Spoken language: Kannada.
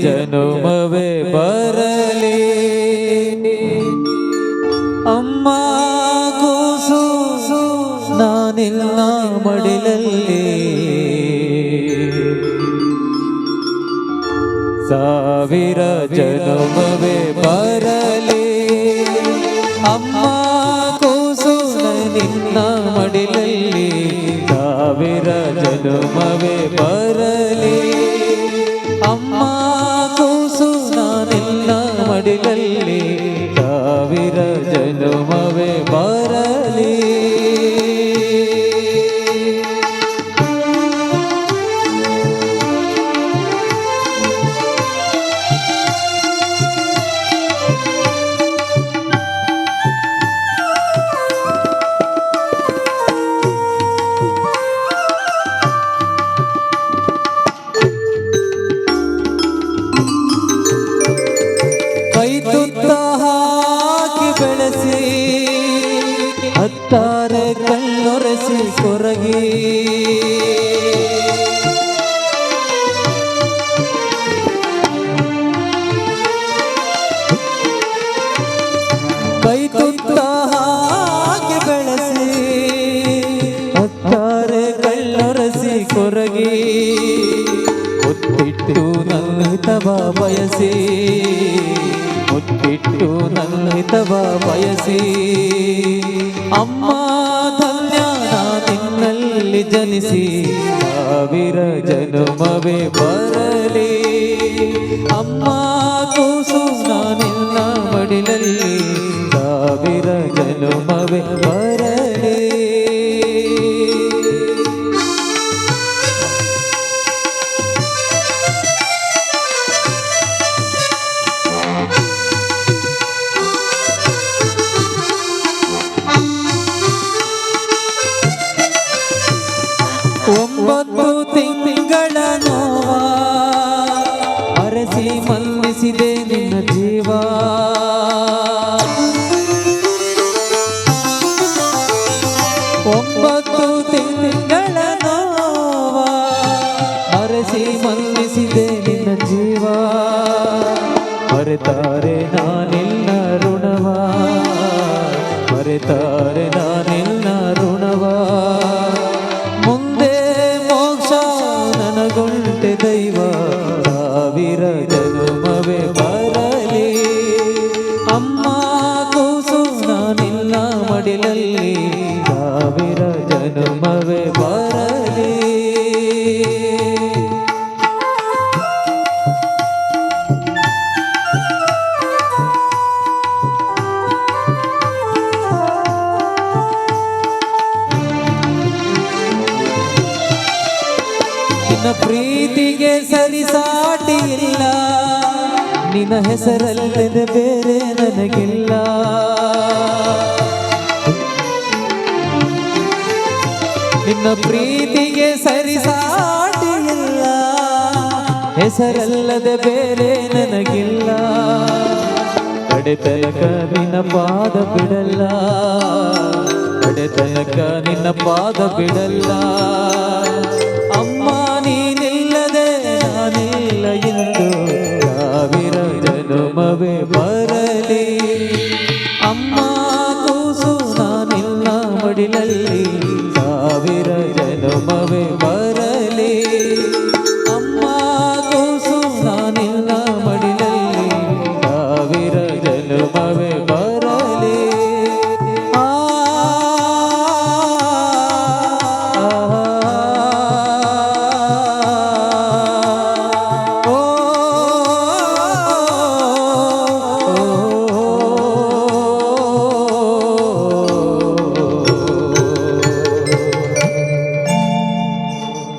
ಜನುಮವೇ ಬರಲಿ. ಅಮ್ಮ ಕೂಸು ನಾನಿಲ್ಲ ಮಡಿಲಲ್ಲಿ. ಸಾವಿರ ಜನುಮವೇ ಬರಲಿ. ಅಮ್ಮ ಕೂಸು ನಿನ್ನ ಮಡಿಲಲ್ಲಿ. ಸಾವಿರ ಜನುಮವೇ ಅಮ್ಮ ಕೂಸು ಹತ್ತಾರೆ ಕಣ್ಣೊರೆಸಿ ಕೊರಗಿ. ಕೈ ತುತ್ತ ಹಾಕಿ ಬೆಳೆಸಿ ಹತ್ತಾರೆ ಕಣ್ಣೊರೆಸಿ ಕೊರಗಿ. ಬಯಸಿ. ಮುತ್ತಿಟ್ಟು ನಲ್ಲಿತವ ಬಯಸಿ. ಅಮ್ಮ ಧನ್ಯ ನಿನ್ನಲ್ಲಿ ಜನಿಸಿ, ಸಾವಿರ ಜನುಮವೇ ಬರಲಿ. ಅಮ್ಮ ಕೂಸು ನಿನ್ನ ಮಡಿಲಲ್ಲಿ, ಸಾವಿರ ಜನುಮವೇ ಬರಲಿ. ಒಂಬತ್ತು ತಿಂಗಳ ಅರಸಿ ಮಲ್ಲಿಸಿದೆ ನಿನ್ನ ಜೀವ. ಒಂಬತ್ತು ತಿಂಗಳ ಅರಸಿ ಮಲ್ಲಿಸಿದೆ ನಿನ್ನ ಜೀವ. ಮರೆತಾರೆ ನಾನಿಲ್ಲ ಋಣವ. ಮರೆತಾರೆ ನಾನಿಲ್ಲ ನಿನ್ನ ಪ್ರೀತಿಗೆ ಸರಿಸಾಟಿ ಇಲ್ಲ ನಿನ್ನ ಹೆಸರಲ್ಲದೆ ಬೇರೆ ನನಗಿಲ್ಲ. ನಿನ್ನ ಪ್ರೀತಿಗೆ ಸರಿಸಾಟಿ ಇಲ್ಲ ಹೆಸರಲ್ಲದೆ ಬೇರೆ ನನಗಿಲ್ಲ. ಕಡೆತನಕ ನಿನ್ನ ಪಾದ ಬಿಡಲ್ಲ. ಕಡೆತನಕ ನಿನ್ನ ಪಾದ ಬಿಡಲ್ಲ. ಮಾಡಿಲಲ್ಲಿ